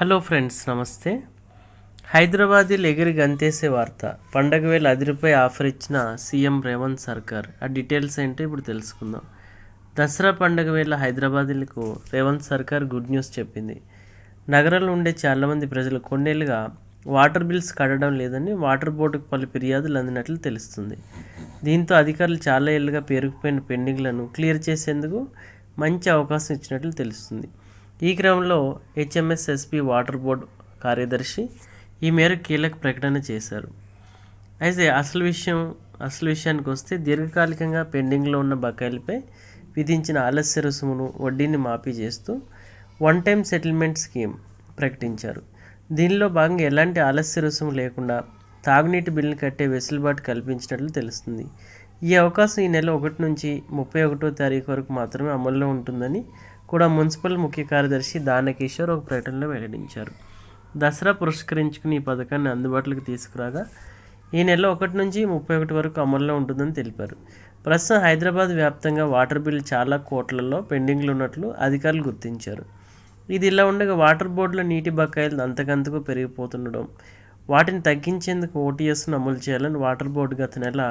Hello friends నమస్తే. హైదరాబాదీ ఎగిరి గంతేసే వార్త. పండగ వేళ అదిరిపై ఆఫర్ ఇచ్చిన సీఎం రేవంత్ సర్కార్. ఆ డీటెయిల్స్ ఏంటో ఇప్పుడు తెలుసుకుందాం. దసరా పండగ వేళ హైదరాబాదీలకు రేవంత్ సర్కార్ గుడ్ న్యూస్ చెప్పింది. నగరంలో ఉండే చాలామంది ప్రజలు కొన్నేళ్ళుగా వాటర్ బిల్స్ కట్టడం లేదని వాటర్ బోర్డుకు పలు ఫిర్యాదులు అందినట్లు తెలుస్తుంది. దీంతో అధికారులు చాలా ఏళ్ళుగా పేరుకుపోయిన పెండింగ్లను క్లియర్ చేసేందుకు మంచి అవకాశం ఇచ్చినట్లు తెలుస్తుంది. ఈ క్రమంలో హెచ్ఎంఎస్ ఎస్పి వాటర్ బోర్డు కార్యదర్శి ఈ మేరకు కీలక ప్రకటన చేశారు. అయితే అసలు విషయం అసలు విషయానికి వస్తే దీర్ఘకాలికంగా పెండింగ్లో ఉన్న బకాయిలపై విధించిన ఆలస్య రుసుమును వడ్డీని మాఫీ చేస్తూ వన్ టైం సెటిల్మెంట్ స్కీమ్ ప్రకటించారు. దీనిలో భాగంగా ఎలాంటి ఆలస్య రుసుము లేకుండా తాగునీటి బిల్లును కట్టే వెసులుబాటు కల్పించినట్లు తెలుస్తుంది. ఈ అవకాశం ఈ నెల ఒకటి నుంచి ముప్పై ఒకటో తారీఖు వరకు మాత్రమే అమల్లో ఉంటుందని కూడా మున్సిపల్ ముఖ్య కార్యదర్శి దానకిషోర్ ఒక ప్రకటనలో వెల్లడించారు. దసరా పురస్కరించుకుని ఈ పథకాన్ని అందుబాటులోకి తీసుకురాగా ఈ నెల ఒకటి నుంచి ముప్పై ఒకటి వరకు అమల్లో ఉంటుందని తెలిపారు. ప్రస్తుతం హైదరాబాద్ వ్యాప్తంగా వాటర్ బిల్ చాలా కోట్లలో పెండింగ్లు ఉన్నట్లు అధికారులు గుర్తించారు. ఇది ఇలా ఉండగా వాటర్ బోర్డుల నీటి బకాయిలు అంతకంతకు పెరిగిపోతుండడం వాటిని తగ్గించేందుకు ఓటీఎస్ను అమలు చేయాలని వాటర్ బోర్డు గత నెల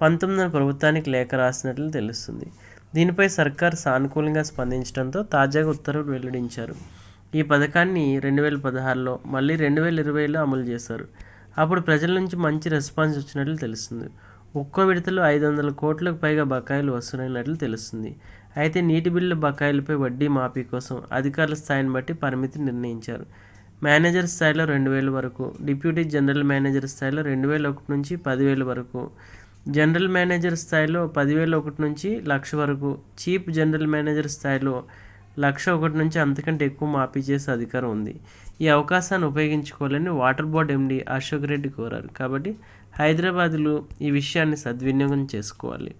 పంతొమ్మిదిన ప్రభుత్వానికి లేఖ రాసినట్లు తెలుస్తుంది. దీనిపై సర్కార్ సానుకూలంగా స్పందించడంతో తాజాగా ఉత్తర్వులు వెల్లడించారు. ఈ పథకాన్ని రెండు వేల పదహారులో మళ్ళీ రెండు వేల ఇరవైలో అమలు చేశారు. అప్పుడు ప్రజల నుంచి మంచి రెస్పాన్స్ వచ్చినట్లు తెలుస్తుంది. ఒక్కో విడతలో ఐదు వందల కోట్లకు పైగా బకాయిలు వసూలైనట్లు తెలుస్తుంది. అయితే నీటి బిల్లు బకాయిలపై వడ్డీ మాఫీ కోసం అధికారుల స్థాయిని బట్టి పరిమితి నిర్ణయించారు. మేనేజర్ స్థాయిలో రెండు వేల వరకు డిప్యూటీ జనరల్ మేనేజర్ స్థాయిలో రెండు వేల ఒకటి నుంచి పదివేల వరకు జనరల్ మేనేజర్ స్థాయిలో పదివేల ఒకటి నుంచి లక్ష వరకు చీఫ్ జనరల్ మేనేజర్ స్థాయిలో లక్ష ఒకటి నుంచి అంతకంటే ఎక్కువ మాఫీ చేసే అధికారం ఉంది. ఈ అవకాశాన్ని ఉపయోగించుకోవాలని water board MD Ashok Reddy కోరారు. కాబట్టి హైదరాబాదులో ఈ విషయాన్ని సద్వినియోగం చేసుకోవాలి.